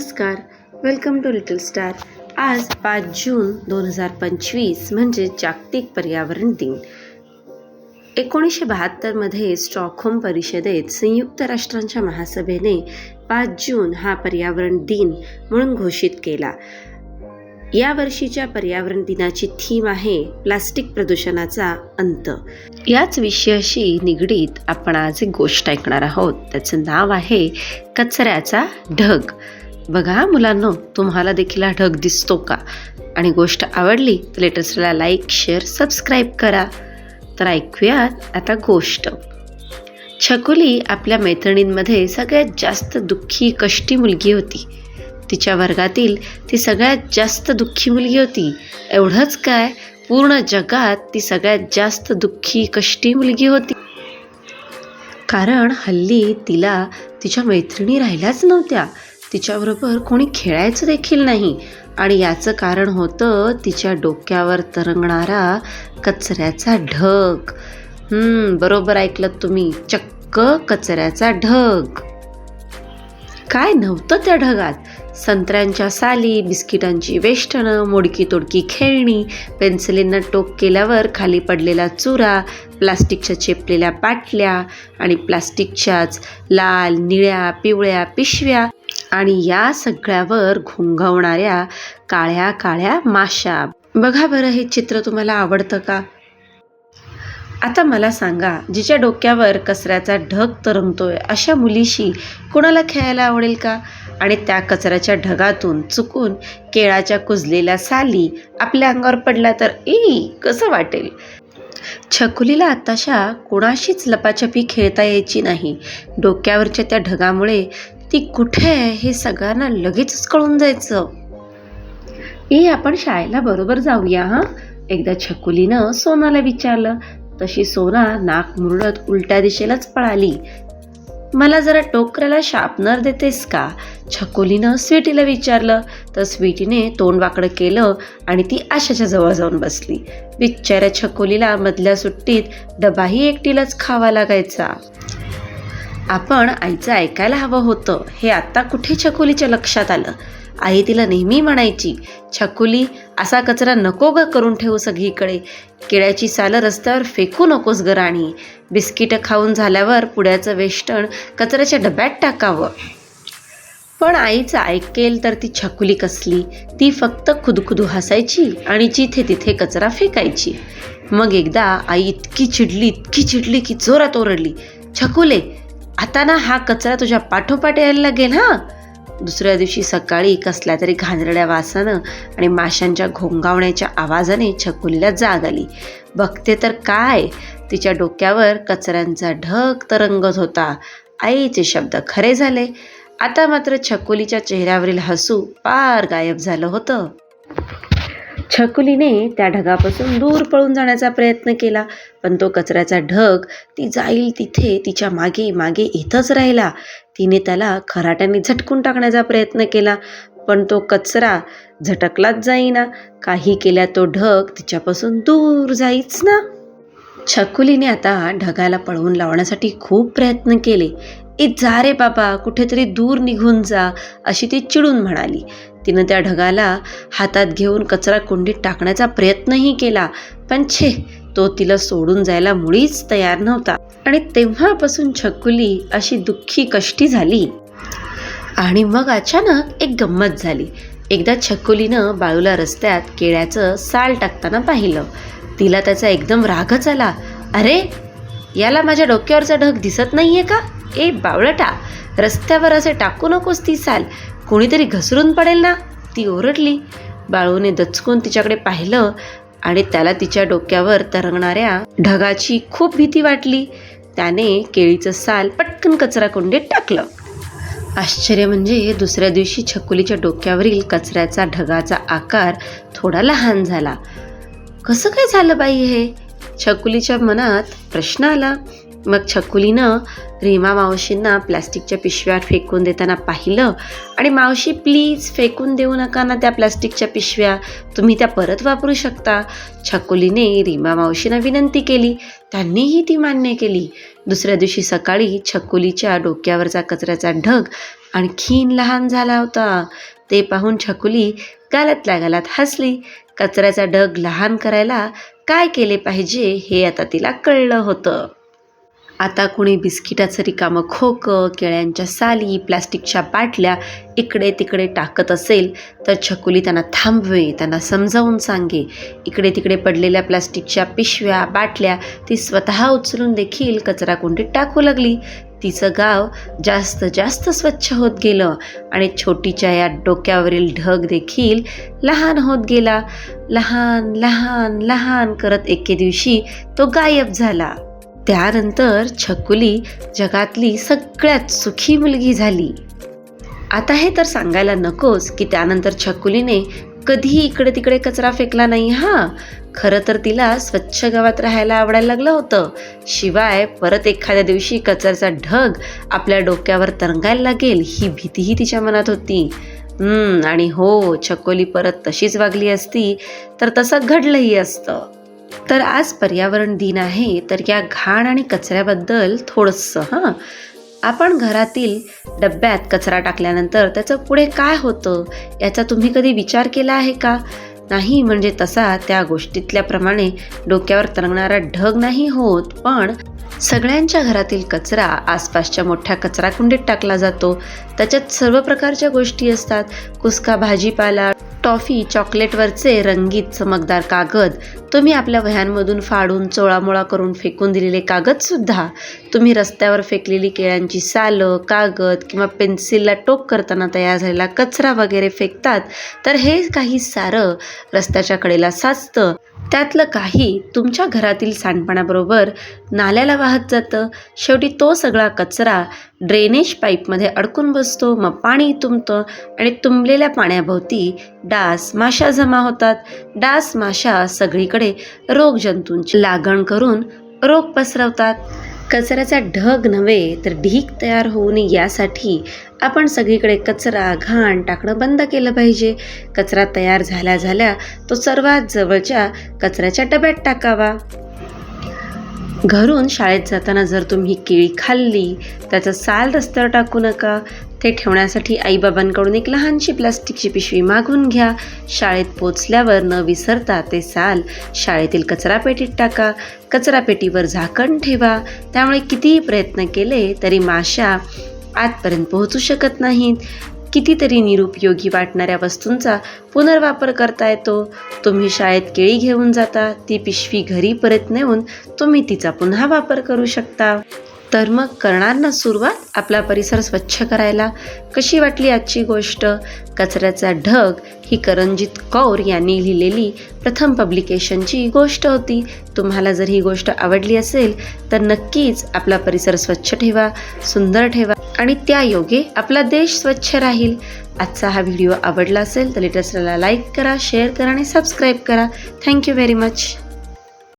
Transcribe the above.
नमस्कार. Welcome to little star आज पाच जून दोन हजार पंचवीस म्हणजे जागतिक पर्यावरण दिन. एकोणीसशे बहात्तरमध्ये स्टॉकहोम परिषदेत संयुक्त राष्ट्रांच्या महासभेने पाच जून हा पर्यावरण दिन म्हणून घोषित केला. या वर्षीच्या पर्यावरण दिनाची थीम आहे प्लास्टिक प्रदूषणाचा अंत. याच विषयाशी निगडीत आपण आज एक गोष्ट ऐकणार आहोत. त्याचं नाव आहे कचऱ्याचा ढग. बघा मुलांनो तुम्हाला देखील हा ढग दिसतो का? आणि गोष्ट आवडली तर लेटेस्टला लाईक शेअर सबस्क्राईब करा. तर ऐकूयात आता गोष्ट. छकुली आपल्या मैत्रिणींमध्ये सगळ्यात जास्त दुःखी कष्टी मुलगी होती. तिच्या वर्गातील ती सगळ्यात जास्त दुःखी मुलगी होती. एवढंच काय पूर्ण जगात ती सगळ्यात जास्त दुःखी कष्टी मुलगी होती. कारण हल्ली तिला तिच्या मैत्रिणी राहिल्याच नव्हत्या. तिच्याबरोबर कोणी खेळायचं देखील नाही. आणि याचं कारण होतं तिच्या डोक्यावर तरंगणारा कचऱ्याचा ढग. बरोबर ऐकलं तुम्ही. चक्क कचऱ्याचा ढग. काय नव्हतं त्या ढगात? संत्र्यांच्या साली बिस्किटांची वेष्टनं मोडकी तोडकी खेळणी पेन्सिलींना टोक केल्यावर खाली पडलेला चुरा प्लास्टिकच्या चेपलेल्या पाटल्या आणि प्लास्टिकच्याच लाल निळ्या पिवळ्या पिशव्या आणि या सगळ्यावर घुंगवणाऱ्या काळ्या काळ्या माशा. बघा बरं हे चित्र तुम्हाला आवडतं का? आता मला सांगा जिच्या डोक्यावर कचऱ्याचा ढग तरंगतोय अशा मुलीशी कुणाला खेळायला आवडेल का? आणि त्या कचऱ्याच्या ढगातून चुकून केळाच्या कुजलेल्या साली आपल्या अंगावर पडला तर ई कसं वाटेल? छकुलीला आताशा कोणाशीच लपाछपी खेळता यायची नाही. डोक्यावरच्या त्या ढगामुळे ती कुठे आहे हे सगळ्यांना लगेचच कळून जायचं. ए आपण शाळेला बरोबर जाऊया हां? एकदा छकुलीनं सोनाला विचारलं. तशी सोना नाक मुरडत उलट्या दिशेलाच पळाली. मला जरा टोकऱ्याला शार्पनर देतेस का? छकोलीनं स्वीटीला विचारलं. तर स्वीटीने तोंड वाकडं केलं आणि ती आशाच्या जवळ जाऊन बसली. बिचाऱ्या छकोलीला मधल्या सुट्टीत डबाही एकटीलाच खावा लागायचा. आपण आईचं ऐकायला हवं होतं हे आत्ता कुठे छकुलीच्या लक्षात आलं? आई तिला नेहमी म्हणायची छकुली असा कचरा नको ग करून ठेवू सगळीकडे. केळ्याची सालं रस्त्यावर फेकू नकोस ग राणी. बिस्किटं खाऊन झाल्यावर पुड्याचं वेष्टण कचऱ्याच्या डब्यात टाकावं. पण आईचं ऐकेल तर ती छकुली कसली? ती फक्त खुदखुदू हसायची आणि जिथे तिथे कचरा फेकायची. मग एकदा आई इतकी चिडली इतकी चिडली की जोरात ओरडली छकुले आता ना हा कचरा तुझ्या पाठोपाठ यायला लागेल हां. दुसऱ्या दिवशी सकाळी कसल्या तरी घाणरड्या वासानं आणि माशांच्या घोंगावण्याच्या आवाजाने छकुलीला जाग आली. बघते तर काय? तिच्या डोक्यावर कचऱ्यांचा ढग तरंगत होता. आईचे शब्द खरे झाले. आता मात्र छकुलीच्या चेहऱ्यावरील हसू पार गायब झालं होतं. छकुलीने त्या ढगापासून दूर पळून जाण्याचा प्रयत्न केला पण तो कचऱ्याचा ढग ती जाईल तिथे तिच्यामागे मागे येतच राहिला. तिने त्याला खराट्याने झटकून टाकण्याचा प्रयत्न केला पण तो कचरा झटकलाच जाईना. काही केल्या तो ढग तिच्यापासून दूर जाईच ना. छकुलीने आता ढगाला पळवून लावण्यासाठी खूप प्रयत्न केले. ए जा रे बाबा कुठेतरी दूर निघून जा अशी ती चिडून म्हणाली. तिनं त्या ढगाला हातात घेऊन कचरा कुंडीत टाकण्याचा प्रयत्नही केला. पण छे तो तिला सोडून जायला मुळीच तयार नव्हता. आणि तेव्हापासून छकुली अशी दुःखी कष्टी झाली. आणि मग अचानक एक गंमत झाली. एकदा छकुलीनं बाळूला रस्त्यात केळ्याचं साल टाकताना पाहिलं. तिला त्याचा एकदम रागच आला. अरे याला माझ्या डोक्यावरचा ढग दिसत नाहीये का? ए बावळटा रस्त्यावर असे टाकू नकोस ती साल. कोणीतरी घसरून पडेल ना? ती ओरडली. बाळूने दचकून तिच्याकडे पाहिलं आणि त्याला तिच्या डोक्यावर तरंगणाऱ्या ढगाची खूप भीती वाटली. त्याने केळीचं साल पटकन कचरा कुंडीत टाकलं. आश्चर्य म्हणजे दुसऱ्या दिवशी छकुलीच्या डोक्यावरील कचऱ्याचा ढगाचा आकार थोडा लहान झाला. कसं काय झालं बाई हे? छकुलीच्या मनात प्रश्न आला. मग छकुलीनं रीमा मावशींना प्लॅस्टिकच्या पिशव्या फेकून देताना पाहिलं. आणि मावशी प्लीज फेकून देऊ नका ना त्या प्लॅस्टिकच्या पिशव्या. तुम्ही त्या परत वापरू शकता. छकुलीने रीमा मावशींना विनंती केली. त्यांनीही ती मान्य केली. दुसऱ्या दिवशी सकाळी छकुलीच्या डोक्यावरचा कचऱ्याचा ढग आणखीन लहान झाला होता. ते पाहून छकुली गालातल्या गालात हसली. कचऱ्याचा ढग लहान करायला काय केले पाहिजे हे आता तिला कळलं होतं. आता कुणी बिस्किटाचं रिकामं खोकं केळ्यांच्या साली प्लास्टिकच्या बाटल्या इकडे तिकडे टाकत असेल तर छकुली त्यांना थांबवे त्यांना समजावून सांगे. इकडे तिकडे पडलेल्या प्लास्टिकच्या पिशव्या बाटल्या ती स्वतः उचलून देखील कचराकुंडीत टाकू लागली. तिचं गाव जास्त जास्त स्वच्छ होत गेलं आणि छोटीच्या या डोक्यावरील ढग देखील लहान होत गेला. लहान लहान लहान करत एके दिवशी तो गायब झाला. त्यानंतर छकुली जगातली सगळ्यात सुखी मुलगी झाली. आता हे तर सांगायला नकोस की त्यानंतर छकुलीने कधीही इकडे तिकडे कचरा फेकला नाही हा? खरं तर तिला स्वच्छ गावात राहायला आवडायला लागलं होतं. शिवाय परत एखाद्या दिवशी कचऱ्याचा ढग आपल्या डोक्यावर तरंगायला लागेल ही भीतीही तिच्या मनात होती. आणि हो छकोली परत तशीच वागली असती तर तसं घडलंही असतं. तर आज पर्यावरण दिन आहे तर या घाण आणि कचऱ्याबद्दल थोडंसं हां. आपण घरातील डब्यात कचरा टाकल्यानंतर त्याचं पुढे काय होतं याचा तुम्ही कधी विचार केला आहे का? नाही म्हणजे तसा त्या गोष्टीतल्याप्रमाणे डोक्यावर तरंगणारा ढग नाही होत पण सगळ्यांच्या घरातील कचरा आसपासच्या मोठ्या कचराकुंडीत टाकला जातो. त्याच्यात सर्व प्रकारच्या गोष्टी असतात. कुसका भाजीपाला टॉफी चॉकलेटवरचे रंगीत चमकदार कागद. तुम्ही आपल्या वह्यांमधून फाडून चोळामोळा करून फेकून दिलेले कागदसुद्धा तुम्ही रस्त्यावर फेकलेली केळ्यांची सालं कागद किंवा पेन्सिलला टोक करताना तयार झालेला कचरा वगैरे फेकतात तर हे काही सारं रस्त्याच्या कडेला साचतं. त्यातलं काही तुमच्या घरातील सांडपाण्याबरोबर नाल्याला वाहत जातं. शेवटी तो सगळा कचरा ड्रेनेज पाईपमध्ये अडकून बसतो. मग पाणी तुंबतं आणि तुंबलेल्या पाण्याभोवती डास माशा जमा होतात. डास माशा सगळीकडे रोगजंतूंची लागण करून रोग पसरवतात. कचऱ्याचा ढग नव्हे तर ढीक तयार होऊ नये यासाठी आपण सगळीकडे कचरा घाण टाकणं बंद केलं पाहिजे. कचरा तयार झाल्या झाल्या तो सर्वात जवळच्या कचऱ्याच्या डब्यात टाकावा. घरून शाळेत जाताना जर तुम्ही केळी खाल्ली त्याचं साल रस्त्यावर टाकू नका. ते ठेवण्यासाठी आईबाबांकडून एक लहानशी प्लास्टिकची पिशवी मागून घ्या. शाळेत पोचल्यावर न विसरता ते साल शाळेतील कचरापेटीत टाका. कचरापेटीवर झाकण ठेवा. त्यामुळे कितीही प्रयत्न केले तरी माशा आतपर्यंत पोहोचू शकत नाहीत. कितीतरी निरुपयोगी वाटणाऱ्या वस्तूंचा पुनर्वापर करता येतो. तुम्ही शाळेत केळी घेऊन जाता. ती पिशवी घरी परत नेऊन तुम्ही तिचा पुन्हा वापर करू शकता. तर मग करणार ना सुरुवात? आपला परिसर स्वच्छ करायला. कशी वाटली आजची गोष्ट? कचऱ्याचा ढग ही करंजित कौर यांनी लिहिलेली प्रथम पब्लिकेशनची गोष्ट होती. तुम्हाला जर ही गोष्ट आवडली असेल तर नक्कीच आपला परिसर स्वच्छ ठेवा सुंदर ठेवा आणि त्या योगे आपला देश स्वच्छ राहील. आजचा हा व्हिडिओ आवडला असेल तर लेटेस्टला लाईक करा शेअर करा आणि सबस्क्राईब करा. Thank you very much